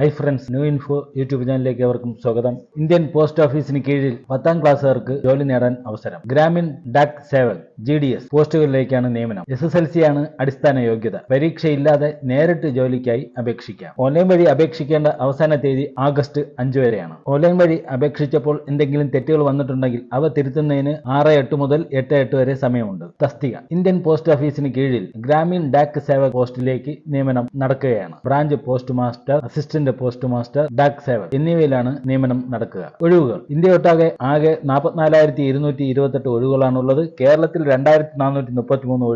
Hi friends new info YouTube ചാനലിലേക്ക് അവർക്കും സ്വാഗതം. ഇന്ത്യൻ പോസ്റ്റ് ഓഫീസിന് കീഴിൽ പത്താം ക്ലാസ്സുകാർക്ക് ജോലി നേടാൻ അവസരം. Gramin Dak Sevak G D S പോസ്റ്റുകളിലേക്കാണ് നിയമനം. എസ് എസ് എൽ സി ആണ് അടിസ്ഥാന യോഗ്യത. പരീക്ഷയില്ലാതെ നേരിട്ട് ജോലിക്കായി അപേക്ഷിക്കാം. ഓൺലൈൻ വഴി അപേക്ഷിക്കേണ്ട അവസാന തീയതി ആഗസ്റ്റ് അഞ്ച് വരെയാണ്. ഓൺലൈൻ വഴി അപേക്ഷിച്ചപ്പോൾ എന്തെങ്കിലും തെറ്റുകൾ വന്നിട്ടുണ്ടെങ്കിൽ അവ തിരുത്തുന്നതിന് ആറ് എട്ട് മുതൽ എട്ട് എട്ട് വരെ സമയമുണ്ട്. തസ്തിക. ഇന്ത്യൻ പോസ്റ്റ് ഓഫീസിന് കീഴിൽ ഗ്രാമീൺ ഡാക് സേവക് പോസ്റ്റിലേക്ക് നിയമനം നടക്കുകയാണ്. Branch post master assistant post master Dak Sevak എന്നിവയിലാണ് നിയമനം നടക്കുക. ഒഴിവുകൾ. ഇന്ത്യയൊട്ടാകെ ആകെ നാൽപ്പത്തിനാലായിരത്തി ഇരുന്നൂറ്റി ഇരുപത്തെട്ട് ഒഴിവുകളാണുള്ളത്. കേരളത്തിൽ രണ്ടായിരത്തി നാനൂറ്റി മുപ്പത്തി മൂന്ന്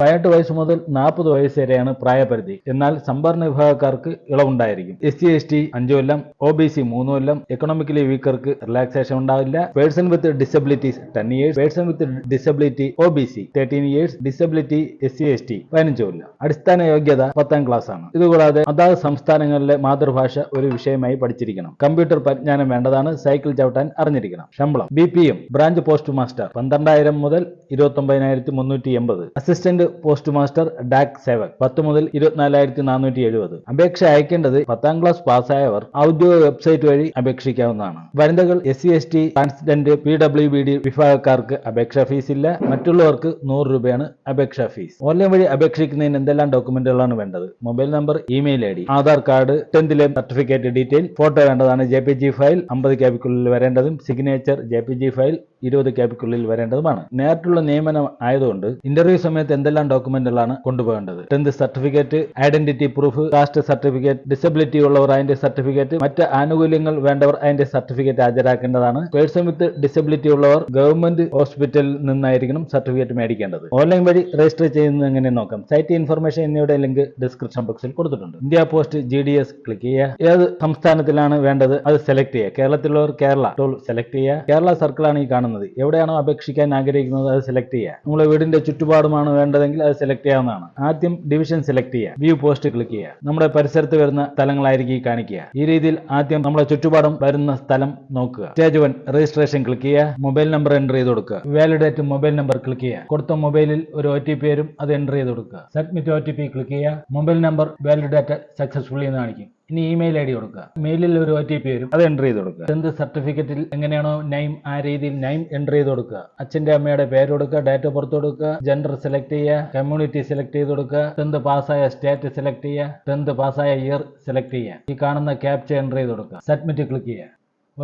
പതിനെട്ട് വയസ്സ് മുതൽ നാൽപ്പത് വയസ്സ് വരെയാണ് പ്രായപരിധി. എന്നാൽ സംഭരണ വിഭാഗക്കാർക്ക് ഇളവുണ്ടായിരിക്കും. എസ് സി എസ് ടി അഞ്ചു കൊല്ലം ഒ ബി സി മൂന്ന് കൊല്ലം എക്കണോമിക്കലി വീക്കർക്ക് റിലാക്സേഷൻ ഉണ്ടാവില്ല. Person with disabilities ten years person with disability O B C thirteen years disability S C S T പതിനഞ്ച് കൊല്ലം. അടിസ്ഥാന യോഗ്യത പത്താം ക്ലാസ് ആണ്. ഇതുകൂടാതെ അതാത് സംസ്ഥാനങ്ങളിലെ മാതൃഭാഷ ഒരു വിഷയമായി പഠിച്ചിരിക്കണം. കമ്പ്യൂട്ടർ പരിജ്ഞാനം വേണ്ടതാണ് സൈക്കിൾ ചവിട്ടാൻ അറിഞ്ഞിരിക്കണം. ശമ്പളം. B P M branch post master പന്ത്രണ്ടായിരം മുതൽ ഇരുപത്തി ഒമ്പതിനായിരത്തി മുന്നൂറ്റി എൺപത് assistant post master Dak Sevak പത്ത് മുതൽ ഇരുപത്തിനാലായിരത്തി നാനൂറ്റി എഴുപത് അപേക്ഷ അയക്കേണ്ടത് പത്താം ക്ലാസ് പാസ്സായവർ ഔദ്യോഗിക വെബ്സൈറ്റ് വഴി അപേക്ഷിക്കാവുന്നതാണ്. വനിതകൾ S C S T transgender P W B D വിഭാഗക്കാർക്ക് അപേക്ഷാ ഫീസ് ഇല്ല. മറ്റുള്ളവർക്ക് നൂറ് രൂപയാണ് അപേക്ഷാ ഫീസ് ഓൺലൈൻ വഴി അപേക്ഷിക്കുന്നതിന് എന്തെല്ലാം ഡോക്യുമെന്റുകളാണ് വേണ്ടത്? Mobile number email I D Aadhaar card ടെൻത്തിലെ certificate detail photo വേണ്ടതാണ് ജെ പി ജി ഫയൽ അമ്പത് ക്യാപിക്കുള്ളിൽ വരേണ്ടതും signature J P G file ഇരുപത് ക്യാപിക്കുള്ളിൽ വരേണ്ടതുമാണ്. നേരിട്ടുള്ള നിയമനം ആയതുകൊണ്ട് ഇന്റർവ്യൂ സമയത്ത് എന്തെല്ലാം ഡോക്യുമെന്റുകളാണ് കൊണ്ടുപോകേണ്ടത്? Tenth certificate identity proof caste certificate disability ഉള്ളവർ അതിന്റെ സർട്ടിഫിക്കറ്റ് മറ്റ് ആനുകൂല്യങ്ങൾ വേണ്ടവർ അതിന്റെ സർട്ടിഫിക്കറ്റ് ഹാജരാക്കേണ്ടതാണ്. പേഴ്സൺ വിത്ത് ഡിസബിലിറ്റി ഉള്ളവർ ഗവൺമെന്റ് ഹോസ്പിറ്റലിൽ നിന്നായിരിക്കണം സർട്ടിഫിക്കറ്റ് മേടിക്കേണ്ടത്. ഓൺലൈൻ വഴി രജിസ്റ്റർ ചെയ്യുന്നത് എങ്ങനെ നോക്കാം? സൈറ്റ് ഇൻഫർമേഷൻ എന്നിവയുടെ ലിങ്ക് ഡിസ്ക്രിപ്ഷൻ ബോക്സിൽ കൊടുത്തിട്ടുണ്ട്. ഇന്ത്യ പോസ്റ്റ് ജി ക്ലിക്ക് ചെയ്യുക. ഏത് സംസ്ഥാനത്തിലാണ് വേണ്ടത് അത് സെലക്ട് ചെയ്യുക. കേരളത്തിലുള്ളവർ കേരള ടോൾ സെലക്ട് ചെയ്യുക. കേരള സർക്കിളാണ് ഈ കാണുന്നത്. എവിടെയാണോ അപേക്ഷിക്കാൻ ആഗ്രഹിക്കുന്നത് അത് സെലക്ട് ചെയ്യുക. നമ്മളെ വീടിന്റെ ചുറ്റുപാടുമാണ് വേണ്ടതെങ്കിൽ അത് സെലക്ട് ചെയ്യാവുന്നതാണ്. ആദ്യം ഡിവിഷൻ സെലക്ട് ചെയ്യുക. വ്യൂ പോസ്റ്റ് ക്ലിക്ക് ചെയ്യുക. നമ്മുടെ പരിസരത്ത് വരുന്ന സ്ഥലങ്ങളായിരിക്കും ഈ കാണിക്കുക. ഈ രീതിയിൽ ആദ്യം നമ്മുടെ ചുറ്റുപാടും വരുന്ന സ്ഥലം നോക്കുക. സ്റ്റേജ് വൺ രജിസ്ട്രേഷൻ ക്ലിക്ക് ചെയ്യുക. മൊബൈൽ നമ്പർ എന്റർ ചെയ്ത് കൊടുക്കുക. വാലിഡേറ്റ് മൊബൈൽ നമ്പർ ക്ലിക്ക് ചെയ്യുക. കൊടുത്ത മൊബൈലിൽ ഒരു ഒ ടി പി വരും. അത് എന്റർ ചെയ്ത് കൊടുക്കുക. Submit O T P click ചെയ്യുക. മൊബൈൽ നമ്പർ വാലിഡേറ്റ് സക്സസ്ഫുള്ളി എന്ന് കാണിക്കും. ഇനി ഇമെയിൽ ഐ ഡി കൊടുക്കുക. മെയിലിൽ ഒരു ഒ ടി പി വരും. അത് എന്റർ ചെയ്ത് കൊടുക്കുക. ടെൻത്ത് സർട്ടിഫിക്കറ്റിൽ എങ്ങനെയാണോ നെയിം ആ രീതിയിൽ നെയിം എന്റർ ചെയ്ത് കൊടുക്കുക. അച്ഛന്റെ അമ്മയുടെ പേര് കൊടുക്കുക ഡേറ്റ് ഓഫ് ബർത്ത് കൊടുക്കുക ജെൻഡർ സെലക്ട് ചെയ്യുക കമ്മ്യൂണിറ്റി സെലക്ട് ചെയ്ത് കൊടുക്കുക ടെൻത്ത് പാസ്സായ സ്റ്റേറ്റ് സെലക്ട് ചെയ്യുക ടെൻത്ത് പാസ്സായ ഇയർ സെലക്ട് ചെയ്യുക. ഈ കാണുന്ന ക്യാപ്ച എന്റർ ചെയ്ത് കൊടുക്കുക. സബ്മിറ്റ് ക്ലിക്ക് ചെയ്യുക.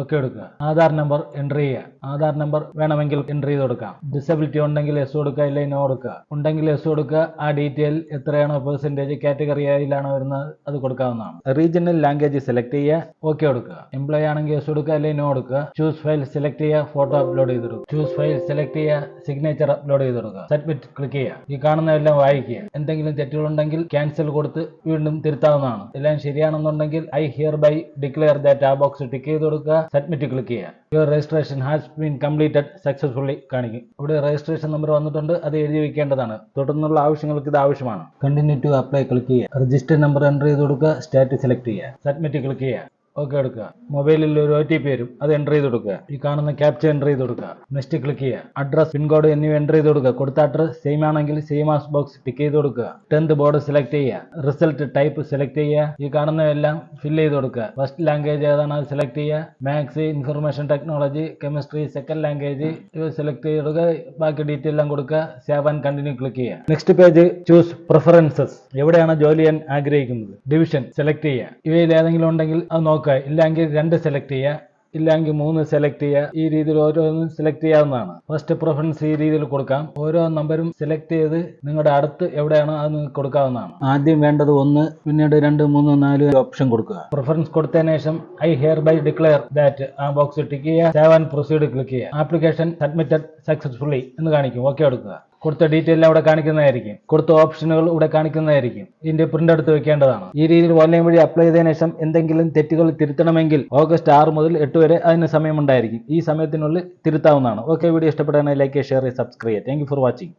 ഓക്കെ എടുക്കുക. ആധാർ നമ്പർ എന്റർ ചെയ്യുക. ആധാർ നമ്പർ വേണമെങ്കിൽ എന്റർ ചെയ്ത് കൊടുക്കാം. ഡിസബിലിറ്റി ഉണ്ടെങ്കിൽ എസ് കൊടുക്കുക ഇല്ലെങ്കിൽ നോ കൊടുക്കുക. ഉണ്ടെങ്കിൽ എസ് കൊടുക്കുക. ആ ഡീറ്റെയിൽ എത്രയാണോ പെർസെന്റേജ് കാറ്റഗറി ആയിലാണ് വരുന്നത് അത് കൊടുക്കാവുന്നതാണ്. റീജിയണൽ ലാംഗ്വേജ് സെലക്ട് ചെയ്യുക ഓക്കെ കൊടുക്കുക. എംപ്ലോയി ആണെങ്കിൽ എസ് കൊടുക്കുക അല്ലെങ്കിൽ നോ കൊടുക്കുക. ചൂസ് ഫയൽ സെലക്ട് ചെയ്യുക ഫോട്ടോ അപ്ലോഡ് ചെയ്ത് കൊടുക്കുക. ചൂസ് ഫയൽ സെലക്ട് ചെയ്യുക സിഗ്നേച്ചർ അപ്ലോഡ് ചെയ്ത് കൊടുക്കുക. സബ്മിറ്റ് ക്ലിക്ക് ചെയ്യുക. ഈ കാണുന്നതെല്ലാം വായിക്കുക. എന്തെങ്കിലും തെറ്റുകളുണ്ടെങ്കിൽ ക്യാൻസൽ കൊടുത്ത് വീണ്ടും തിരുത്താവുന്നതാണ്. എല്ലാം ശരിയാണെന്നുണ്ടെങ്കിൽ I here by declare that ആ ബോക്സ് ടിക്ക് ചെയ്ത് കൊടുക്കുക. സബ്മിറ്റ് ക്ലിക്ക് ചെയ്യുക. Your registration has been completed successfully കാണിക്കും. ഇവിടെ രജിസ്ട്രേഷൻ നമ്പർ വന്നിട്ടുണ്ട് അത് എഴുതി വെക്കേണ്ടതാണ്. തുടർന്നുള്ള ആവശ്യങ്ങൾക്ക് ഇത് ആവശ്യമാണ്. കണ്ടിന്യൂ ടു അപ്ലൈ ക്ലിക്ക് ചെയ്യുക. രജിസ്റ്റർ നമ്പർ എന്റർ ചെയ്ത് കൊടുക്കുക സ്റ്റാറ്റസ് സെലക്ട് ചെയ്യുക. സബ്മിറ്റ് ക്ലിക്ക് ചെയ്യുക. ഓക്കെ എടുക്കുക. മൊബൈലിൽ ഒരു ഒ ടി പി വരും. അത് എന്റർ ചെയ്ത് കൊടുക്കുക. ഈ കാണുന്ന ക്യാപ്ചർ എന്റർ ചെയ്ത് കൊടുക്കുക. നെക്സ്റ്റ് ക്ലിക്ക് ചെയ്യുക. അഡ്രസ് പിൻകോഡ് എന്നിവ എന്റർ ചെയ്ത് കൊടുക്കുക. കൊടുത്ത അഡ്രസ് സെയിം ആണെങ്കിൽ സെയിം ആസ് ബോക്സ് ടിക്ക് ചെയ്ത് കൊടുക്കുക. ടെൻത്ത് ബോർഡ് സെലക്ട് ചെയ്യുക. റിസൾട്ട് ടൈപ്പ് സെലക്ട് ചെയ്യുക. ഈ കാണുന്നതെല്ലാം ഫിൽ ചെയ്ത് കൊടുക്കുക. ഫസ്റ്റ് ലാംഗ്വേജ് ഏതാണ്? അത് സെലക്ട് ചെയ്യുക. Maths information technology chemistry second language ഇവ സെലക്ട് ചെയ്ത് കൊടുക്കുക. ബാക്കി ഡീറ്റെയിൽ എല്ലാം കൊടുക്കുക. സേവ് ആൻഡ് കണ്ടിന്യൂ ക്ലിക്ക് ചെയ്യുക. നെക്സ്റ്റ് പേജ് ചൂസ് പ്രിഫറൻസസ് എവിടെയാണ് ജോലി ചെയ്യാൻ ആഗ്രഹിക്കുന്നത്? ഡിവിഷൻ സെലക്ട് ചെയ്യുക. ഇവയിൽ ഏതെങ്കിലും ഉണ്ടെങ്കിൽ അത് നോക്കുക. ഇല്ലെങ്കിൽ രണ്ട് സെലക്ട് ചെയ്യുക. ഇല്ലെങ്കിൽ മൂന്ന് സെലക്ട് ചെയ്യുക. ഈ രീതിയിൽ ഓരോന്നും സെലക്ട് ചെയ്യാവുന്നതാണ്. ഫസ്റ്റ് പ്രിഫറൻസ് ഈ രീതിയിൽ കൊടുക്കാം. ഓരോ നമ്പറും സെലക്ട് ചെയ്ത് നിങ്ങളുടെ അടുത്ത് എവിടെയാണോ അത് കൊടുക്കാവുന്നതാണ്. ആദ്യം വേണ്ടത് ഒന്ന് പിന്നീട് രണ്ട് മൂന്ന് നാല് ഓപ്ഷൻ കൊടുക്കുക. പ്രിഫറൻസ് കൊടുത്തതിന് ശേഷം I hereby declare that ആ ബോക്സ് ടിക്ക് ചെയ്യുക. സേവ് ആൻഡ് പ്രൊസീഡ് ക്ലിക്ക് ചെയ്യുക. ആപ്ലിക്കേഷൻ സബ്മിറ്റഡ് സക്സസ്ഫുള്ളി എന്ന് കാണിക്കും. ഓക്കെ എടുക്കുക. കൊടുത്ത ഡീറ്റെയിൽ അവിടെ കാണിക്കുന്നതായിരിക്കും. കൊടുത്ത ഓപ്ഷനുകൾ ഇവിടെ കാണിക്കുന്നതായിരിക്കും. ഇതിന്റെ പ്രിന്റ് എടുത്ത് വെക്കേണ്ടതാണ്. ഈ രീതിയിൽ ഓൺലൈൻ വഴി അപ്ലൈ ചെയ്തതിനു ശേഷം എന്തെങ്കിലും തെറ്റുകൾ തിരുത്തണമെങ്കിൽ ഓഗസ്റ്റ് ആറ് മുതൽ എട്ട് വരെ അതിന് സമയമുണ്ടായിരിക്കും. ഈ സമയത്തിനുള്ളിൽ തിരുത്താവുന്നതാണ്. ഓക്കെ വീഡിയോ ഇഷ്ടപ്പെടുകയാണെങ്കിൽ like share subscribe thank for watching